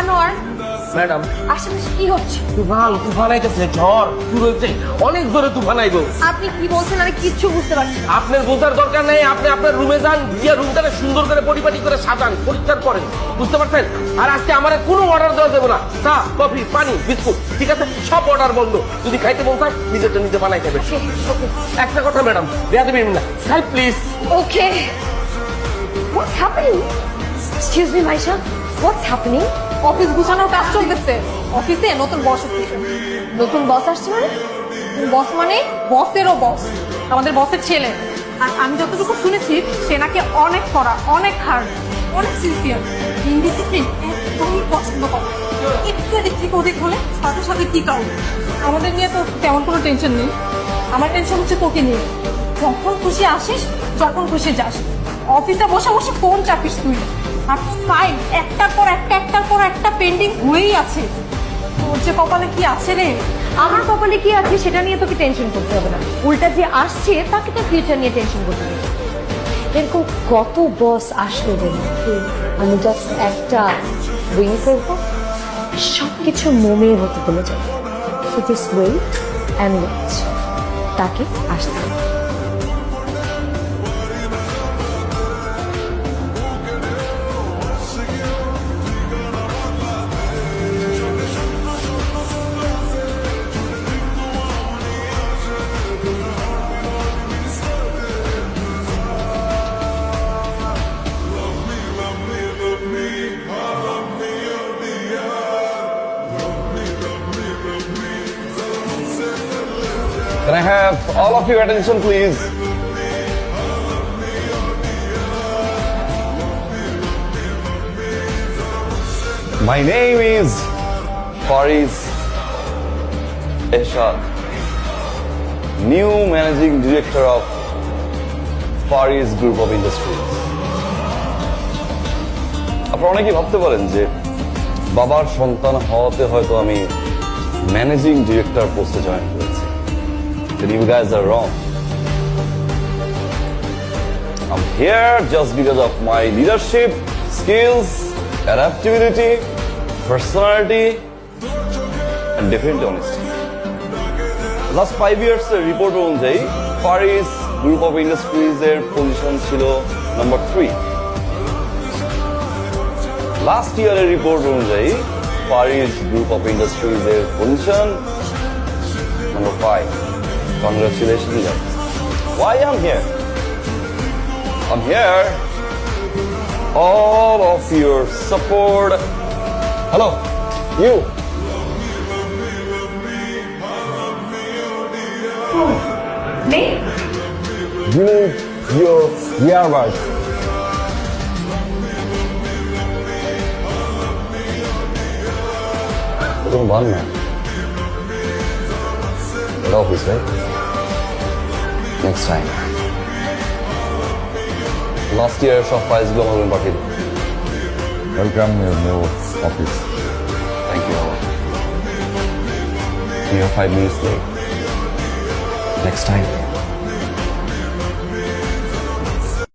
Anwar. Madam. আশেপাশে কি হচ্ছে? তুফান তুফান আইতেছে ঝড় শুরু হয়েছে। অনেক জোরে তুফান আইব। আপনি কি বলছেন আমি কিচ্ছু বুঝতে পারছি না। আপনার বোঝার দরকার নেই আপনি আপনার রুমে যান গিয়ে রুমটাকে সুন্দর করে পরিপাটি করে সাজান পরিষ্কার করেন। বুঝতে পারছেন? আর আজকে আমার কোনো অর্ডার দেওয়া যাবে না। চা কফি পানি বিস্কুট ঠিক আছে? সব অর্ডার বন্ধ। যদি খাইতে বলতাম নিজেরটা নিজে বানাই খাবে একটা কথা ম্যাডাম দেয়া দেবেন না। সাই please okay. What's happening excuse me Maisha. What's happening office গুছানোর কাজ চলতেছে। অফিসে নতুন বস আসতেছে নতুন বস আসছে মানে? বস মানে বসেরও বস আমাদের বসের ছেলে। আর আমি যতটুকু শুনেছি, সে নাকি অনেক কড়া অনেক হার্ড অনেক সিনসিয়ার ইনডিসিপ্লিন একদমই পছন্দ করে একটু এদিক থেকে ওদিক হলে সাথে সাথে কি কাউ আমাদের নিয়ে তো তেমন কোনো টেনশন নেই। আমার টেনশন হচ্ছে তোকে নিয়ে। যখন খুশি আসিস, যখন খুশি যাস। অফিসে বসে বসে ফোন চাপিস তুই। আর ফাইল একটার পর একটা, একটার পর একটা পেন্ডিং হয়েই আছে। তোর যে কপালে কি আছে রে? আমার কপালে কি আছে সেটা নিয়ে তোকে টেনশন করতে হবে না। উল্টা যে আসছে, তাকে তো ফিউচার নিয়ে টেনশন করতে হবে। এরকম কত বস আসলে রে আমি জাস্ট একটা উইং করব সব কিছু মোমের মতো বলে যাবে so just wait and watch তাকে আসতে হবে। Can I have all of your attention, please? My name is Faris Eshad, new managing director of Faris Group of Industries. আপনারা অনেকেই ভাবতে পারেন যে বাবার সন্তান হওয়াতে হয়তো আমি ম্যানেজিং ডিরেক্টর পোস্টে জয়েন করেছি then you guys are wrong. I'm here just because of my leadership, skills, adaptability, personality, and definitely honesty. Last five years এর রিপোর্ট অনুযায়ী ফারিস গ্রুপ অফ ইন্ডাস্ট্রিজ এর পজিশন ছিল নাম্বার থ্রি লাস্ট ইয়ারের report অনুযায়ী Faris group of industries এর position number five Congratulations, Leon. Why I'm here? I'm here. All of your support. Hello, you. Who? Me? You, your rewards. Don't Kurban mı? এটা office right next time last year সব ফাইলসগুলো আমার রুমে পাঠিয়ে দিন Welcome your new office. Thank you you have five minutes late next time